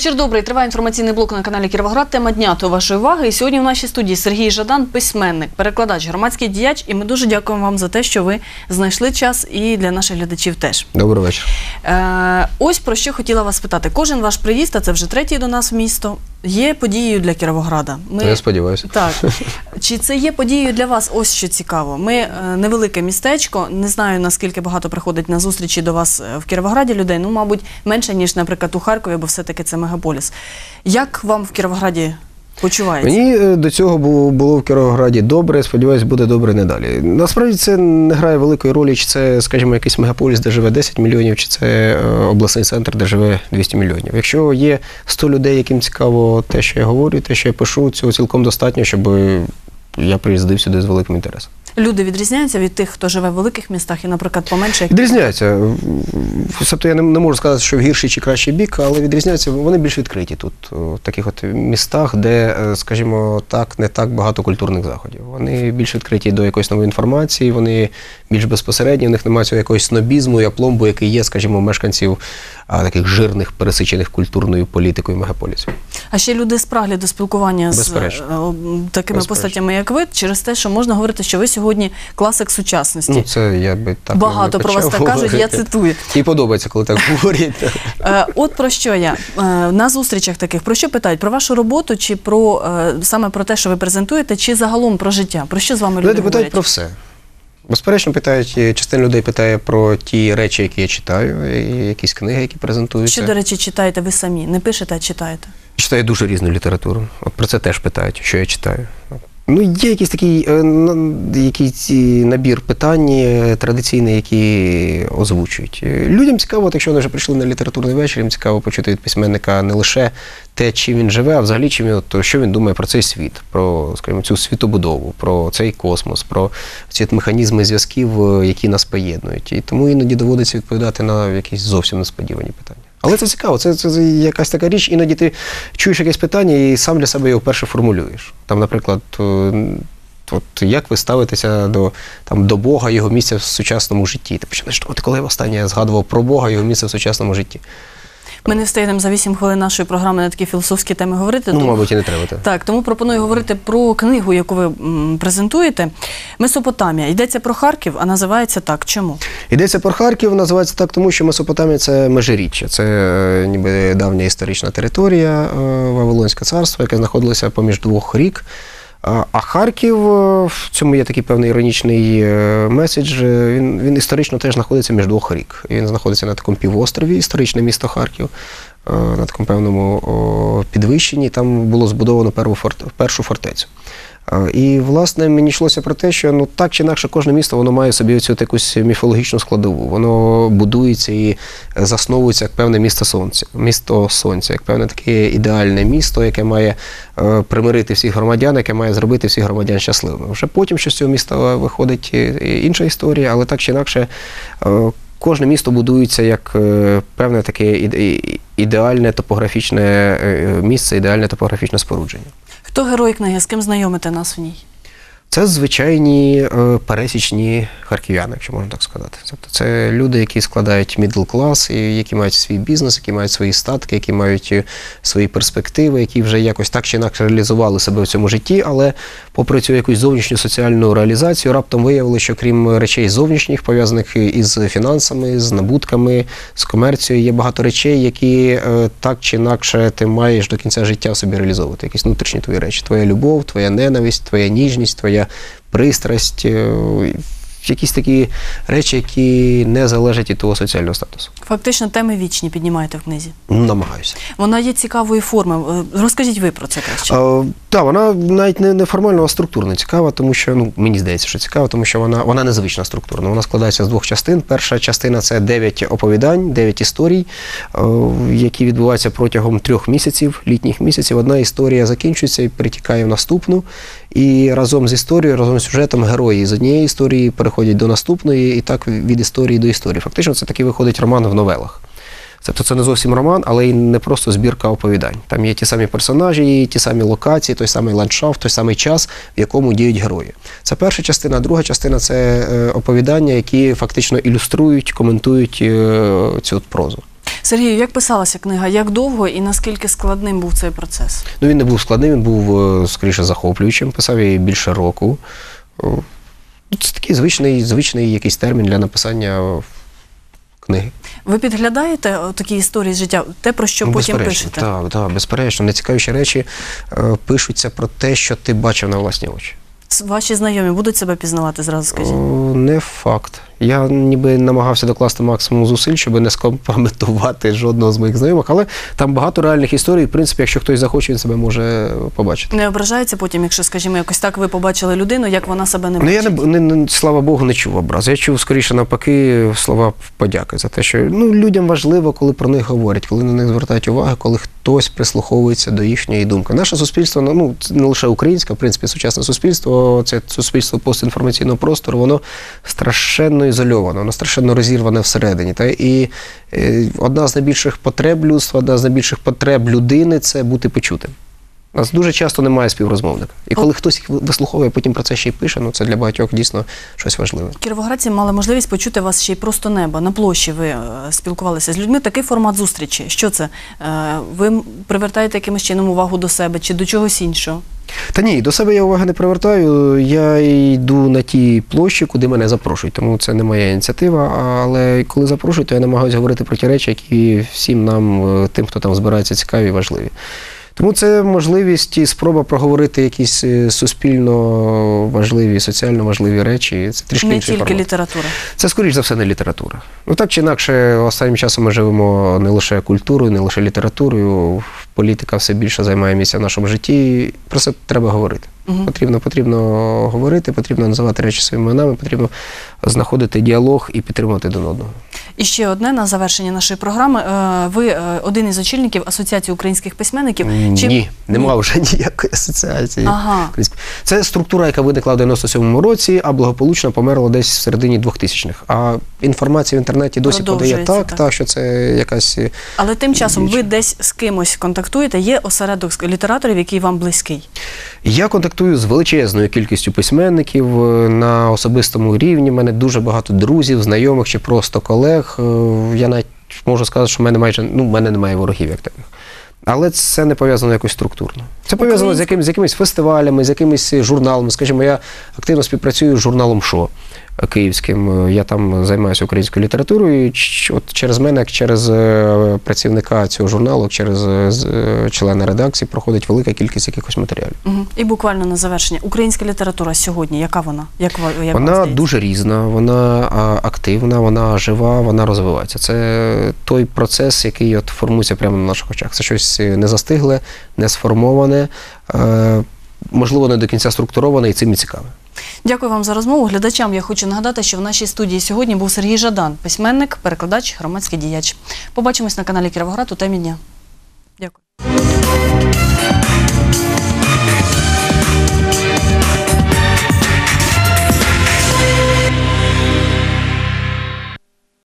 Вечір добрий. Триває інформаційний блок на каналі Кіровоград. Тема дня до вашої уваги. І сьогодні в нашій студії Сергій Жадан, письменник, перекладач, громадський діяч. І ми дуже дякуємо вам за те, що ви знайшли час і для наших глядачів теж. Добрий вечір. Е, ось про що хотіла вас спитати. Кожен ваш приїзд, а це вже третій до нас в місто, є подією для Кіровограда. Ми... Я сподіваюся. Так. Чи це є подією для вас? Ось що цікаво. Ми е, невелике містечко. Не знаю наскільки багато приходить на зустрічі до вас е, в Кіровограді людей. Ну, мабуть, менше ніж, наприклад, у Харкові, бо все-таки це мегаполіс. Як вам в Кіровограді почувається? Мені е, до цього було, було в Кіровограді добре, сподіваюся, буде добре надалі. Насправді це не грає великої ролі, чи це, скажімо, якийсь мегаполіс, де живе 10 мільйонів, чи це е, обласний центр, де живе 200 мільйонів. Якщо є 100 людей, яким цікаво те, що я говорю, те, що я пишу, цього цілком достатньо, щоб я приїздив сюди з великим інтересом. Люди відрізняються від тих, хто живе в великих містах і, наприклад, поменше. як- Відрізняються. Тобто я не, не можу сказати, що в гірший чи кращий бік, але відрізняються, вони більш відкриті тут, в таких от містах, де, е, скажімо так, не так багато культурних заходів. Вони більш відкриті до якоїсь нової інформації, вони більш безпосередні, в них немає цього якогось снобізму і апломбу, який є, скажімо, мешканців а, таких жирних, пересичених культурною політикою мегаполісів. А ще люди спраглі до спілкування з Безперечно. е, о, такими Безперечно. постатями, як ви, через те, що можна говорити, що ви сьогодні класик сучасності. Ну, це я би так Багато не про вас так кажуть, я цитую. І подобається, коли так говорять. Е, От про що я Е, на зустрічах таких про що питають? Про вашу роботу чи про е, саме про те, що ви презентуєте, чи загалом про життя? Про що з вами люди Люди питають говорять? про все. Безперечно, питають, частина людей питає про ті речі, які я читаю, і якісь книги, які презентуються. Що, до речі, читаєте ви самі? Не пишете, а читаєте? Читаю дуже різну літературу. От про це теж питають, що я читаю. Ну, є якийсь такий е, н- якийсь е, набір питань е, традиційний, які озвучують. Людям цікаво, от якщо вони вже прийшли на літературний вечір, їм цікаво почути від письменника не лише те, чим він живе, а взагалі чим він, от, що він думає про цей світ, про скажімо, цю світобудову, про цей космос, про ці механізми зв'язків, які нас поєднують. І тому іноді доводиться відповідати на якісь зовсім несподівані питання. Але це цікаво, це, це, якась така річ, іноді ти чуєш якесь питання і сам для себе його вперше формулюєш. Там, наприклад, е, от як ви ставитеся до, там, до Бога, його місця в сучасному житті? Ти починаєш, от коли останнє я згадував про Бога, його місце в сучасному житті. Ми не встигнемо за 8 хвилин нашої програми на такі філософські теми говорити. Ну, тому- мабуть, і не треба. так. Так, тому пропоную говорити про книгу, яку ви м, презентуєте. Месопотамія. Йдеться про Харків, а називається так. Чому? Йдеться про Харків, називається так, тому що Месопотамія це межиріччя. Це е, ніби давня історична територія е, Вавилонське царство, яке знаходилося поміж двох рік. А Харків, е, в цьому є такий певний іронічний е, меседж. е, Він, він історично теж знаходиться між двох рік. Він знаходиться на такому півострові, історичне місто Харків, на такому певному підвищенні. Там було збудовано першу фортецю. І, власне, мені йшлося про те, що ну так чи інакше кожне місто воно має собі цю якусь міфологічну складову. Воно будується і засновується як певне місто сонця, місто сонця, як певне таке ідеальне місто, яке має е, примирити всіх громадян, яке має зробити всіх громадян щасливими. Вже потім, що з цього міста виходить е, інша історія, але так чи інакше. е, Кожне місто будується як певне таке ідеальне топографічне місце, ідеальне топографічне спорудження. Хто герой книги? З ким знайомите нас в ній? Це звичайні е, пересічні харків'яни, якщо можна так сказати. Тобто це люди, які складають мідл клас, які мають свій бізнес, які мають свої статки, які мають е, свої перспективи, які вже якось так чи інакше реалізували себе в цьому житті, але попри цю якусь зовнішню соціальну реалізацію, раптом виявили, що крім речей зовнішніх, пов'язаних із фінансами, з набутками, з комерцією, є багато речей, які е, так чи інакше ти маєш до кінця життя собі реалізовувати. Якісь внутрішні твої речі. Твоя любов, твоя ненависть, твоя ніжність, твоя пристрасть. Якісь такі речі, які не залежать від твого соціального статусу. Фактично теми вічні піднімаєте в книзі. Намагаюся. Вона є цікавої форми. Е, Розкажіть ви про це краще. Е, Так, вона навіть не, не формально, а структурно цікава, тому що ну мені здається, що цікава, тому що вона, вона незвична структурно. Вона складається з двох частин. Перша частина це дев'ять оповідань, дев'ять історій, е, які відбуваються протягом трьох місяців, літніх місяців. Одна історія закінчується і перетікає в наступну. І разом з історією, разом з сюжетом герої з однієї історії переходять до наступної, і так від історії до історії. Фактично, це такий виходить роман в новелах. Тобто це не зовсім роман, але й не просто збірка оповідань. Там є ті самі персонажі, ті самі локації, той самий ландшафт, той самий час, в якому діють герої. Це перша частина, друга частина це е, оповідання, які фактично ілюструють, коментують е, цю от прозу. Сергію, як писалася книга? Як довго і наскільки складним був цей процес? Ну він не був складним, він був е, скоріше захоплюючим. Писав її більше року. Ну, Це такий звичний, звичний якийсь термін для написання книги. Ви підглядаєте такі історії з життя, те, про що Ну, потім пишете? Так, так, безперечно. Найцікавіші речі е, пишуться про те, що ти бачив на власні очі. Ваші знайомі будуть себе пізнавати зразу, скажіть? О, не факт. Я ніби намагався докласти максимум зусиль, щоб не скомпрометувати жодного з моїх знайомих, але там багато реальних історій. В принципі, якщо хтось захоче, він себе може побачити. Не ображається потім, якщо, скажімо, якось так ви побачили людину, як вона себе не Ну я не, не, не слава Богу, не чув образ. Я чув скоріше навпаки слова подяки за те, що ну людям важливо, коли про них говорять, коли на них звертають увагу, коли хтось прислуховується до їхньої думки. Наше суспільство, ну, не лише українське, в принципі, сучасне суспільство, це суспільство постінформаційного простору, воно страшенно ізольоване, воно страшенно розірване всередині. Та і е, одна з найбільших потреб людства, одна з найбільших потреб людини це бути почутим. У нас дуже часто немає співрозмовника. І коли хтось їх вислуховує, потім про це ще й пише, ну це для багатьох дійсно щось важливе. Кіровоградці мали можливість почути вас ще й просто неба. На площі ви е, спілкувалися з людьми. Такий формат зустрічі. Що це? Е, ви привертаєте якимось чином увагу до себе чи до чогось іншого? Та ні, до себе я уваги не привертаю. Я йду на ті площі, куди мене запрошують, тому це не моя ініціатива. Але коли запрошують, то я намагаюся говорити про ті речі, які всім нам, е, тим, хто там збирається, цікаві і важливі. Тому це можливість і спроба проговорити якісь е, суспільно важливі, соціально важливі речі. Це трішки Не інший тільки формат. література. Це, скоріш за все, не література. Ну так чи інакше, останнім часом ми живемо не лише культурою, не лише літературою. Політика все більше займає місця в нашому житті. Про це треба говорити. Мгм. Потрібно, потрібно говорити, потрібно називати речі своїми іменами, потрібно знаходити діалог і підтримувати один одного. І ще одне на завершення нашої програми. Е, Ви е, один із очільників Асоціації українських письменників. Чи- Ні, нема вже ніякої асоціації. Ага. Це структура, яка виникла в 97-му році, а благополучно померла десь в середині 2000-х. А інформація в інтернеті досі подає так, так. так, що це якась. Але тим часом ви десь з кимось контактуєте. Є осередок літераторів, який вам близький. Я контактую з величезною кількістю письменників е, на особистому рівні. У мене дуже багато друзів, знайомих чи просто колег. Е, Я навіть можу сказати, що в мене майже ну, в мене немає ворогів як таких. Але це не пов'язано якось структурно. Це пов'язано з, яким, з якимись фестивалями, з якимись журналами. Скажімо, я активно співпрацюю з журналом ШО київським. Е, Я там займаюся українською літературою. І от через мене, як через е, працівника цього журналу, через е, члена редакції, проходить велика кількість якихось матеріалів. Угу. І буквально на завершення. Українська література сьогодні, яка вона? Як, як Вона дуже різна, вона активна, вона жива, вона розвивається. Це той процес, який от формується прямо на наших очах. Це щось не застигле, не сформоване, можливо, не до кінця структуроване і цим і цікаве. Дякую вам за розмову. Глядачам я хочу нагадати, що в нашій студії сьогодні був Сергій Жадан, письменник, перекладач, громадський діяч. Побачимось на каналі Кіровоград у темі дня. Дякую.